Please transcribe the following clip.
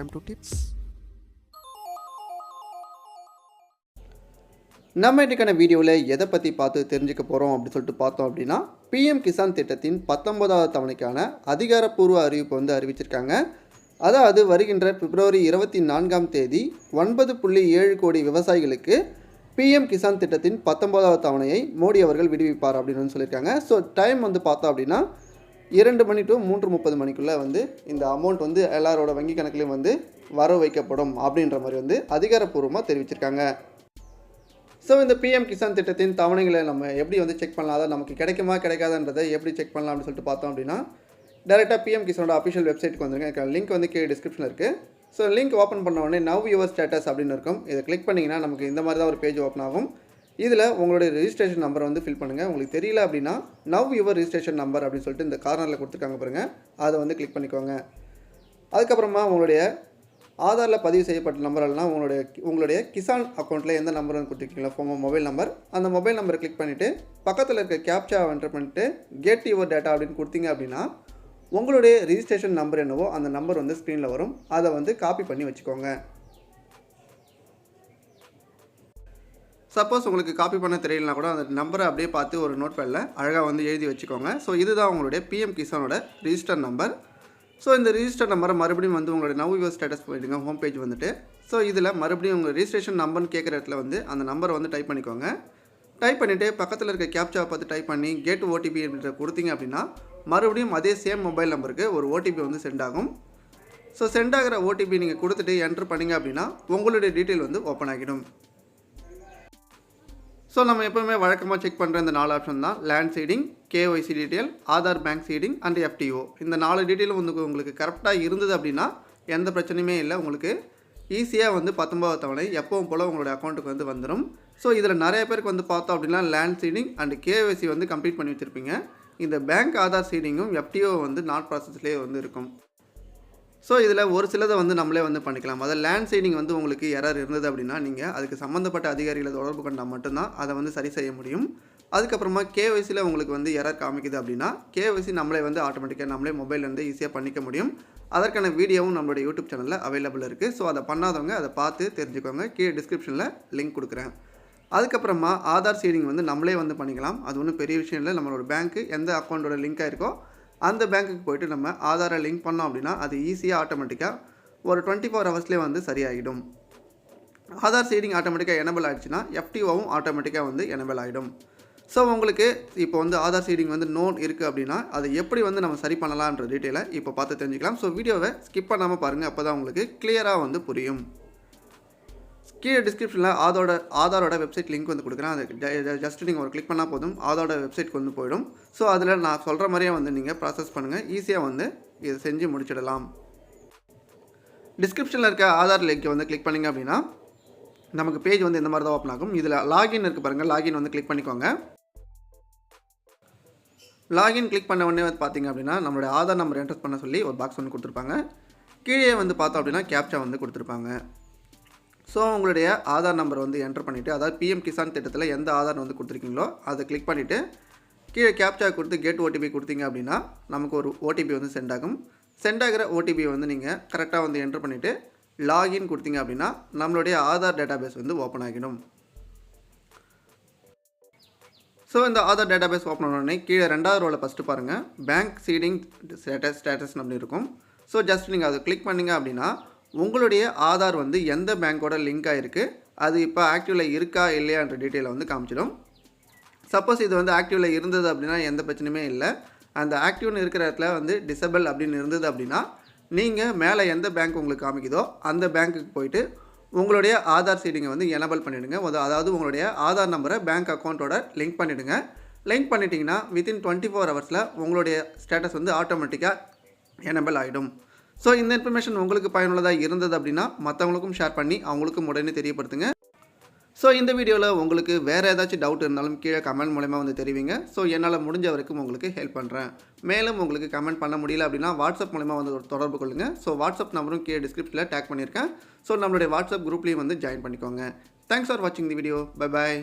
time to tips. நம்ம இன்றைக்கான வீடியோவில் எதை பற்றி பார்த்து தெரிஞ்சுக்க போகிறோம் அப்படின்னு சொல்லிட்டு பார்த்தோம் அப்படின்னா பிஎம் கிசான் திட்டத்தின் பத்தொன்பதாவது தவணைக்கான அதிகாரப்பூர்வ அறிவிப்பு வந்து அறிவிச்சிருக்காங்க அதாவது வருகின்ற பிப்ரவரி இருபத்தி நான்காம் தேதி ஒன்பது புள்ளி ஏழு கோடி விவசாயிகளுக்கு பிஎம் கிசான் திட்டத்தின் பத்தொன்பதாவது தவணையை மோடி அவர்கள் விடுவிப்பார் அப்படின்னு சொல்லியிருக்காங்க ஸோ டைம் வந்து பார்த்தோம் அப்படின்னா இரண்டு மணி டு மூன்று முப்பது மணிக்குள்ளே வந்து இந்த அமௌண்ட் வந்து எல்லாரோட வங்கி கணக்குலையும் வந்து வர வைக்கப்படும் அப்படின்ற மாதிரி வந்து அதிகாரப்பூர்வமாக தெரிவிச்சிருக்காங்க. ஸோ இந்த பிஎம் கிசான் திட்டத்தின் தவணைகளை நம்ம எப்படி வந்து செக் பண்ணலாம்? அதாவது நமக்கு கிடைக்குமா கிடைக்காதுன்றதை எப்படி செக் பண்ணலாம் அப்படின்னு சொல்லிட்டு பார்த்தோம் அப்படின்னா டேரெக்டாக பிஎம் கிசானோட அஃபிஷியல் வெப்சைட்டுக்கு வந்துருங்க. லிங்க் வந்து கீழே டிஸ்கிரிப்ஷனில் இருக்குது ஸோ லிங்க் ஓப்பன் பண்ண உடனே நவ் யுவர் ஸ்டேட்டஸ் அப்படின்னு இருக்கும். இதை கிளிக் பண்ணிங்கன்னா நமக்கு இந்த மாதிரி தான் ஒரு பேஜ் ஓப்பன் ஆகும். இதில் உங்களுடைய ரிஜிஸ்ட்ரேஷன் நம்பரை வந்து ஃபில் பண்ணுங்கள் உங்களுக்கு தெரியல அப்படின்னா நவ் யுவர் ரிஜிஸ்ட்ரேஷன் நம்பர் அப்படின்னு சொல்லிட்டு இந்த கார்னரில் கொடுத்துருக்காங்க பாருங்கள் அதை வந்து கிளிக் பண்ணிக்கோங்க. அதுக்கப்புறமா உங்களுடைய ஆதாரில் பதிவு செய்யப்பட்ட நம்பரெல்லாம் உங்களுடைய உங்களுடைய கிசான் அக்கௌண்ட்டில் எந்த நம்பர் வந்து கொடுத்துருக்கீங்களோ? ஃபோன் மொபைல் நம்பர் அந்த மொபைல் நம்பரை கிளிக் பண்ணிவிட்டு பக்கத்தில் இருக்க கேப்சா என்டர் பண்ணிட்டு கெட் யுவர் டேட்டா அப்படின்னு கொடுத்தீங்க அப்படின்னா உங்களுடைய ரிஜிஸ்ட்ரேஷன் நம்பர் என்னவோ அந்த நம்பர் வந்து ஸ்க்ரீனில் வரும். அதை வந்து காப்பி பண்ணி வச்சுக்கோங்க. சப்போஸ் உங்களுக்கு காப்பி பண்ண தெரியலனா கூட அந்த நம்பரை அப்படியே பார்த்து ஒரு நோட் பேடில் அழகாக வந்து எழுதி வச்சுக்கோங்க. ஸோ இதுதான் உங்களுடைய பிஎம் கிசானோட ரிஜிஸ்டர் நம்பர் ஸோ இந்த ரிஜிஸ்டர் நம்பரை மறுபடியும் வந்து உங்களுடைய நவ் யுவர் ஸ்டேட்டஸ் போயிடுங்க ஹோம் பேஜ் வந்துட்டு. ஸோ இதில் மறுபடியும் உங்கள் ரிஜிஸ்ட்ரேஷன் நம்பர்னு கேட்குற இடத்துல வந்து அந்த நம்பரை வந்து டைப் பண்ணிக்கோங்க. டைப் பண்ணிவிட்டு பக்கத்தில் இருக்க கேப்சாவை பார்த்து டைப் பண்ணி கேட் ஓடிபி அப்படின்ற கொடுத்தீங்க அப்படின்னா மறுபடியும் அதே சேம் மொபைல் நம்பருக்கு ஒரு ஓடிபி வந்து சென்ட் ஆகும். ஸோ சென்ட் ஆகிற ஓடிபி நீங்கள் கொடுத்துட்டு என்ட்ரு பண்ணீங்க அப்படின்னா உங்களுடைய டீட்டெயில் வந்து ஓப்பன் ஆகிடும். ஸோ நம்ம எப்போவுமே வழக்கமாக செக் பண்ணுற இந்த நாலு ஆப்ஷன் தான். Land seeding KYC detail Aadhaar bank seeding and FTO இந்த நாலு டீட்டெயிலும் வந்து உங்களுக்கு கரெக்டாக இருந்தது அப்படின்னா எந்த பிரச்சனையுமே இல்லை. உங்களுக்கு ஈஸியாக வந்து பத்தொம்பது தவணை எப்பவும் போல் உங்களோட அக்கௌண்ட்டுக்கு வந்து வந்துடும் ஸோ இதில் நிறைய பேருக்கு வந்து பார்த்தோம் அப்படின்னா லேண்ட் சீடிங் அண்ட் கேஒய்சி வந்து கம்ப்ளீட் பண்ணி வச்சுருப்பீங்க. இந்த பேங்க் ஆதார் சீடிங்கும் எஃப்டிஓ வந்து நாட் ப்ராசஸ்லேயே வந்து இருக்கும். ஸோ இதில் ஒரு சிலதை வந்து நம்மளே வந்து பண்ணிக்கலாம். அதாவது லேண்ட் சைடிங் வந்து உங்களுக்கு எரர் இருந்தது அப்படின்னா நீங்கள் அதுக்கு சம்மந்தப்பட்ட அதிகாரிகளை தொடர்பு கொண்டால் மட்டும்தான் அதை வந்து சரி செய்ய முடியும். அதுக்கப்புறமா கேஒய்சியில் உங்களுக்கு வந்து எரர் காமிக்குது அப்படின்னா கேஒய்சி நம்மளே வந்து ஆட்டோமேட்டிக்காக நம்மளே மொபைல்லேருந்து ஈஸியாக பண்ணிக்க முடியும். அதற்கான வீடியோவும் நம்மளுடைய யூடியூப் சேனலில் அவைலபிள் இருக்குது ஸோ அதை பண்ணாதவங்க அதை பார்த்து தெரிஞ்சுக்கோங்க. கீழே டிஸ்கிரிப்ஷனில் லிங்க் கொடுக்குறேன். அதுக்கப்புறமா ஆதார் சீடிங் வந்து நம்மளே வந்து பண்ணிக்கலாம். அது ஒன்றும் பெரிய விஷயம் இல்லை. நம்மளோட பேங்க்கு எந்த அக்கௌண்ட்டோட லிங்காக இருக்கோ அந்த பேங்க்குக்கு போயிட்டு நம்ம ஆதாரை லிங்க் பண்ணோம் அப்படின்னா அது ஈஸியாக ஆட்டோமேட்டிக்காக ஒரு டுவெண்ட்டி ஃபோர் ஹவர்ஸ்லேயே வந்து சரியாகிடும் ஆதார் சீடிங் ஆட்டோமேட்டிக்காக எனபிள் ஆகிடுச்சுன்னா எஃப்டிஓவும் ஆட்டோமேட்டிக்காக வந்து எனபிள் ஆகிடும் ஸோ உங்களுக்கு இப்போ வந்து ஆதார் சீடிங் வந்து நோன் இருக்குது அப்படின்னா அதை எப்படி வந்து நம்ம சரி பண்ணலான்ற டீட்டெயிலை இப்போ பார்த்து தெரிஞ்சுக்கலாம். ஸோ வீடியோவை ஸ்கிப் பண்ணாமல் பாருங்கள் அப்போ தான் உங்களுக்கு கிளியராக வந்து புரியும். கீழே டிஸ்கிரிப்ஷனில் ஆதோட ஆதாரோட வெப்சைட் லிங்க் வந்து கொடுக்குறேன். அது ஜஸ்ட் நீங்கள் ஒரு கிளிக் பண்ணால் போதும். ஆதாரோட வெப்சைட்க்கு வந்து போயிடும். ஸோ அதில் நான் சொல்கிற மாதிரியே வந்து நீங்கள் ப்ராசஸ் பண்ணுங்கள் ஈஸியாக வந்து இதை செஞ்சு முடிச்சிடலாம். டிஸ்கிரிப்ஷனில் இருக்க ஆதார் லிங்க்கை வந்து கிளிக் பண்ணிங்க அப்படின்னா நமக்கு பேஜ் வந்து இந்த மாதிரி தான் ஓப்பன் ஆகும். இதில் லாகின் இருக்குது பாருங்கள் லாகின் வந்து கிளிக் பண்ணிக்கோங்க. லாகின் கிளிக் பண்ண உடனே வந்து பார்த்தீங்க அப்படின்னா நம்மளுடைய ஆதார் நம்பர் என்ட்ரஸ் பண்ண சொல்லி ஒரு பாக்ஸ் வந்து கொடுத்துருப்பாங்க. கீழே வந்து பார்த்தோம் அப்படின்னா கேப்ச்சா வந்து கொடுத்துருப்பாங்க. ஸோ உங்களுடைய ஆதார் நம்பர் வந்து என்டர் பண்ணிவிட்டு அதாவது பிஎம் கிசான் திட்டத்தில் எந்த ஆதார் வந்து கொடுத்துருக்கீங்களோ அதை கிளிக் பண்ணிவிட்டு கீழே கேப்சா கொடுத்து கேட் ஓடிபி கொடுத்தீங்க அப்படின்னா நமக்கு ஒரு ஓடிபி வந்து சென்ட் ஆகும். சென்ட் ஆகிற ஓடிபி வந்து நீங்கள் கரெக்டாக வந்து என்டர் பண்ணிவிட்டு லாகின் கொடுத்தீங்க அப்படின்னா நம்மளுடைய ஆதார் டேட்டாபேஸ் வந்து ஓப்பன் ஆகிடும். ஸோ இந்த ஆதார் டேட்டாபேஸ் ஓப்பன் ஆனோடனே கீழே ரெண்டாவது ரோவில் ஃபஸ்ட்டு பாருங்கள் பேங்க் சீடிங் ஸ்டேட்டஸ் ஸ்டேட்டஸ் அப்படின்னு இருக்கும். ஸோ ஜஸ்ட் நீங்கள் அதை கிளிக் பண்ணிங்க அப்படின்னா உங்களுடைய ஆதார் வந்து எந்த பேங்க்கோட லிங்க் ஆகிருக்கு அது இப்போ ஆக்டிவில் இருக்கா இல்லையான்ற டீட்டெயிலை வந்து காமிச்சிடும். சப்போஸ் இது வந்து ஆக்டிவில் இருந்தது அப்படின்னா எந்த பிரச்சனையுமே இல்லை. அந்த ஆக்டிவ்னு இருக்கிற இடத்துல வந்து டிசபிள் அப்படின்னு இருந்தது அப்படின்னா நீங்கள் மேலே எந்த பேங்க் உங்களுக்கு காமிக்குதோ அந்த பேங்க்குக்கு போயிட்டு உங்களுடைய ஆதார் சீடிங்கை வந்து எனபிள் பண்ணிவிடுங்க அதாவது உங்களுடைய ஆதார் நம்பரை பேங்க் அக்கௌண்ட்டோட லிங்க் பண்ணிவிடுங்க லிங்க் பண்ணிட்டீங்கன்னா வித்தின் டுவெண்ட்டி ஃபோர் ஹவர்ஸில் உங்களுடைய ஸ்டேட்டஸ் வந்து ஆட்டோமேட்டிக்காக எனபிள் ஆகிடும் ஸோ இந்த இன்ஃபர்மேஷன் உங்களுக்கு பயனுள்ளதாக இருந்தது அப்படின்னா மற்றவங்களுக்கும் ஷேர் பண்ணி அவங்களுக்கும் உடனே தெரியப்படுத்துங்க. ஸோ இந்த வீடியோவில் உங்களுக்கு வேறு ஏதாச்சும் டவுட் இருந்தாலும் கீழே கமெண்ட் மூலயமா வந்து தெரிவிங்க. ஸோ என்னால் முடிஞ்ச வரைக்கும் உங்களுக்கு ஹெல்ப் பண்ணுறேன் மேலும் உங்களுக்கு கமெண்ட் பண்ண முடியல அப்படின்னா வாட்ஸ்அப் மூலயமா வந்து தொடர்பு கொள்ளுங்கள் ஸோ வாட்ஸ்அப் நம்பரும் கீழே டிஸ்கிரிப்ஷனில் டேக் பண்ணியிருக்கேன். ஸோ நம்மளுடைய வாட்ஸ்அப் குரூப்லேயும் வந்து ஜாயின் பண்ணிக்கோங்க. தேங்க்ஸ் ஃபார் வாட்சிங் தி வீடியோ பை பாய்